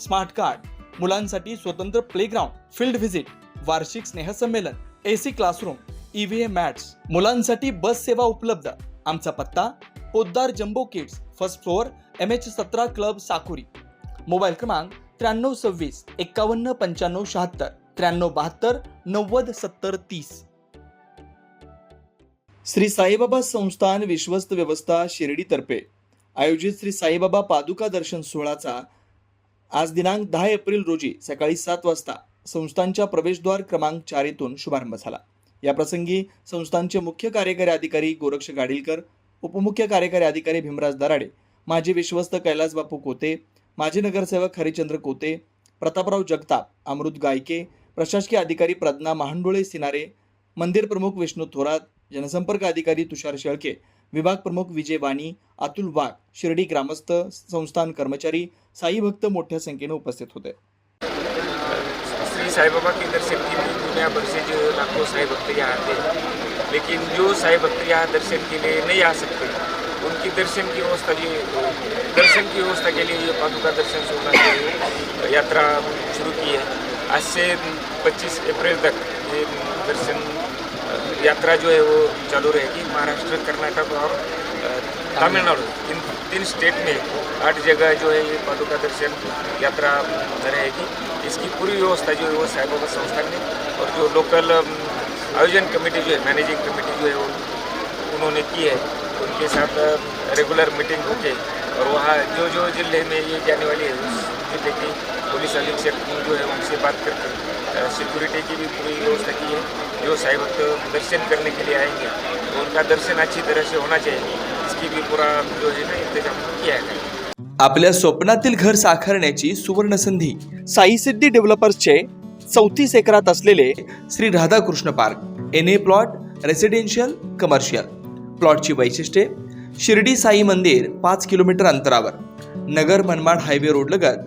Smart card मुलांसाठी स्वतंत्र playground field visit वार्षिक स्नेहसंमेलन एसी क्लासरूम ईव्हीएम मॅट्स मुलांसाठी बस सेवा उपलब्ध. आमचा पत्ता Poddar jumbo kids first floor M H सतरा क्लब साकुरी. मोबाईल क्रमांक त्र्याण्णव सव्वीस एक्कावन्न पंच्याण्णव शहात्तर त्र्याण्णव बहात्तर नव्वद सत्तर तीस. श्री साईबाबा संस्थान विश्वस्त व्यवस्था शिर्डीतर्फे आयोजित श्री साईबाबा पादुका दर्शन सोहळाचा आज दिनांक दहा एप्रिल रोजी सकाळी सात वाजता संस्थांच्या प्रवेशद्वार क्रमांक चार येथून शुभारंभ झाला. याप्रसंगी संस्थांचे मुख्य कार्यकारी अधिकारी गोरक्ष गाडीलकर उपमुख्य कार्यकारी अधिकारी भीमराज दराडे माजी विश्वस्त कैलास बापू कोते माजी नगरसेवक हरिचंद्र कोते प्रतापराव जगताप अमृत गायके प्रशासकीय अधिकारी प्रज्ञा महांडोळे सिनारे मंदिर प्रमुख विष्णू थोरात जनसंपर्क अधिकारी तुषार शेळके विभाग प्रमुख विजय वाणी अतुल वाघ शिर्डी ग्रामस्थ संस्थान कर्मचारी साई भक्त मोठ्या संख्येने उपस्थित होते. श्री साईबाबा की दर्शन के लिए दुनिया भर से जो लाखों साई भक्त यहाँ आते हैं लेकिन जो साई भक्त यहाँ दर्शन के लिए नहीं आ सकते उनकी दर्शन की व्यवस्था जो दर्शन की व्यवस्था के लिए ये पादुका दर्शन सोना लिए यात्रा शुरू की है. आज से 25 अप्रैल तक ये दर्शन यात्रा जो है वो चालू रहेगी महाराष्ट्र, कर्नाटक और तमिलनाडु इन तीन स्टेट में आठ जगह जो है ये पादुका दर्शन यात्रा रहेगी। इसकी पूरी व्यवस्था जो है वो साई बाबा संस्थान ने और जो लोकल आयोजन कमेटी जो है मैनेजिंग कमेटी जो है वो उन्होंने की है, उनके साथ रेगुलर मीटिंग होके और वहाँ जो जो ज़िले में ये जाने वाली है, उस ज़िले की पुलिस अधीक्षक जो है उनसे बात करके सिक्योरिटी की भी पूरी व्यवस्था की है जो साई भक्त दर्शन करने के लिए आएंगे तो उनका दर्शन अच्छी तरह से होना चाहिए. इसकी भी पूरा जो है ना इंतजाम किया है. आपल्या स्वप्नातील घर साकारण्याची सुवर्ण संधी साई सिद्धी डेव्हलपर्सचे चौतीस एकरात असलेले Shri Radhakrishna park N A plot residential commercial प्लॉटची वैशिष्ट्ये शिर्डी साई मंदिर पाच किलोमीटर अंतरावर नगर मनमाड हायवे रोड लगत